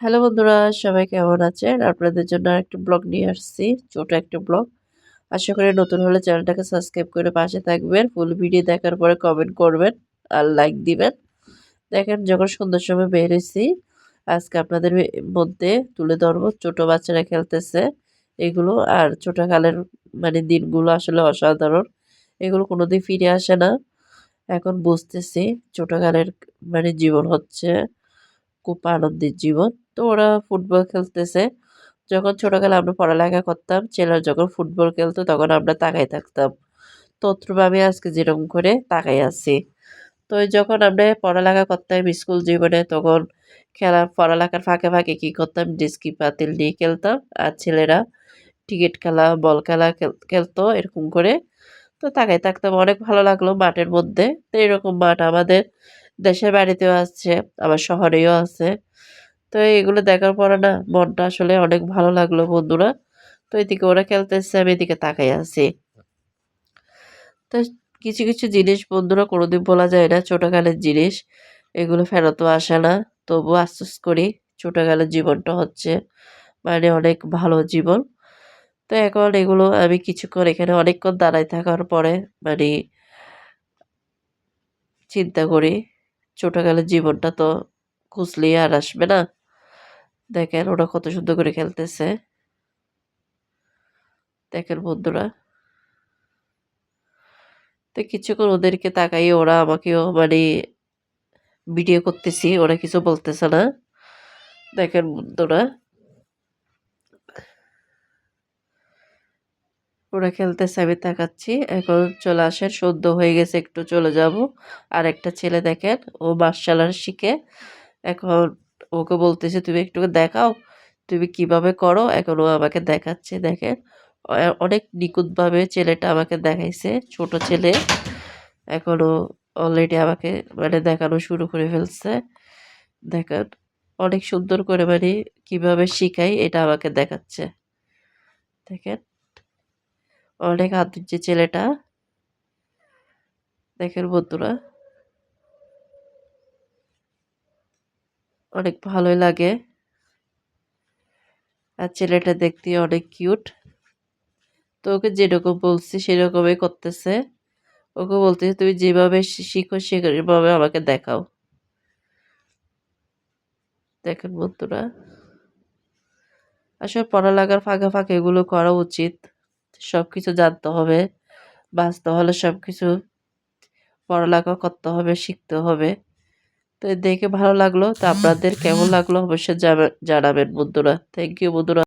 Hello বন্ধুরা, সবাই কেমন আছেন? আপনাদের জন্য একটা ব্লগ নিয়ে আসছি, ছোট একটা ব্লগ। আশা করি নতুন হলে চ্যানেলটাকে সাবস্ক্রাইব করে পাশে থাকবেন, ফুল ভিডিও দেখার পরে কমেন্ট করবেন আর লাইক দিবেন। দেখেন, যখন সুন্দর সময় বেরিয়েছি, আজকে আপনাদের মধ্যে তুলে ধরবো, ছোট বাচ্চারা খেলতেছে এগুলো, আর ছোটকালের মানে দিনগুলো আসলে অসাধারণ। এগুলো কোনোদিন ফিরে আসে না। এখন বুঝতেছি, ছোটকালের মানে জীবন হচ্ছে, খুব আনন্দের জীবন। তো ওরা ফুটবল খেলতেছে। যখন ছোটোকালে আমরা পড়ালেখা করতাম, ছেলেরা যখন ফুটবল খেলতো, তখন আমরা তাকাই থাকতাম। তত্রুপ আমি আজকে যেরকম করে তাকাই আছি। তো যখন আমরা পড়ালেখা করতাম স্কুল জীবনে, তখন খেলা, পড়ালেখার ফাঁকে ফাঁকে কী করতাম? ডিস্কি পাতিল নিয়ে খেলতাম আর ছেলেরা টিকিট খেলা, বল খেলা খেলতো এরকম করে। তো তাকাই থাকতাম, অনেক ভালো লাগল মাঠের মধ্যে। তো এরকম মাঠ আমাদের দেশের বাড়িতেও আছে আবার শহরেও আছে। তো এগুলো দেখার পরে না, মনটা আসলে অনেক ভালো লাগল বন্ধুরা। তো এদিকে ওরা খেলতেছে, আমি এদিকে তাকাই আছি। তো কিছু কিছু জিনিস বন্ধুরা কোনোদিন বলা যায় না, ছোটোকালের জিনিস। এগুলো ফেরতও আসে না। তবু আশ্বাস করি, ছোটোকালের জীবনটা হচ্ছে মানে অনেক ভালো জীবন। তো এখন এগুলো আমি কিছুক্ষণ এখানে অনেকক্ষণ দাঁড়ায় থাকার পরে মানে চিন্তা করি, ছোটোকালের জীবনটা তো খুঁজলেই আর আসবে না। দেখেন ওরা কত সুন্দর করে খেলতেছে। দেখেন বন্ধুরা। তো কিছুক্ষণ ওদেরকে তাকাই ওরা আমাকেও মানে ভিডিও করতেছি, ওরা কিছু বলতেছে না। দেখেন বন্ধুরা। ওরা খেলতেছে, আমি তাকাচ্ছি। এখন চলে আসেন, সদ্য হয়ে গেছে, একটু চলে যাব। আর একটা ছেলে দেখেন, ও মার্শাল আর্ট শিখে। এখন ওকে বলতেছে, তুমি একটু দেখাও, তুমি কীভাবে করো? এখন ও আমাকে দেখাচ্ছে, দেখেন। অনেক নিখুঁতভাবে ছেলেটা আমাকে দেখাইছে, ছোট ছেলে। এখনও অলরেডি আমাকে মানে দেখানো শুরু করে ফেলছে। দেখেন, অনেক সুন্দর করে মানে কীভাবে শিখাই, এটা আমাকে দেখাচ্ছে। দেখেন, অনেক আদর যে ছেলেটা। দেখেন বন্ধুরা অনেক ভালোই লাগে। আর ছেলেটা দেখতে অনেক কিউট। তো ওকে যেরকম বলছি সেরকমই করতেছে। ওকে বলতেছে, তুমি যেভাবে শিখো সেভাবে আমাকে দেখাও। দেখেন বন্ধুরা। আসলে পড়া পড়ালেখার ফাঁকে ফাঁকে এগুলো করা উচিত। সব কিছু জানতে হবে, বাঁচতে হলে সব কিছু পড়ালেখা করতে হবে, শিখতে হবে। তো দেখে ভালো লাগল। তা আপনাদের কেমন লাগল? অবশ্যই জানাবেন বন্ধুরা। থ্যাংক ইউ বন্ধুরা।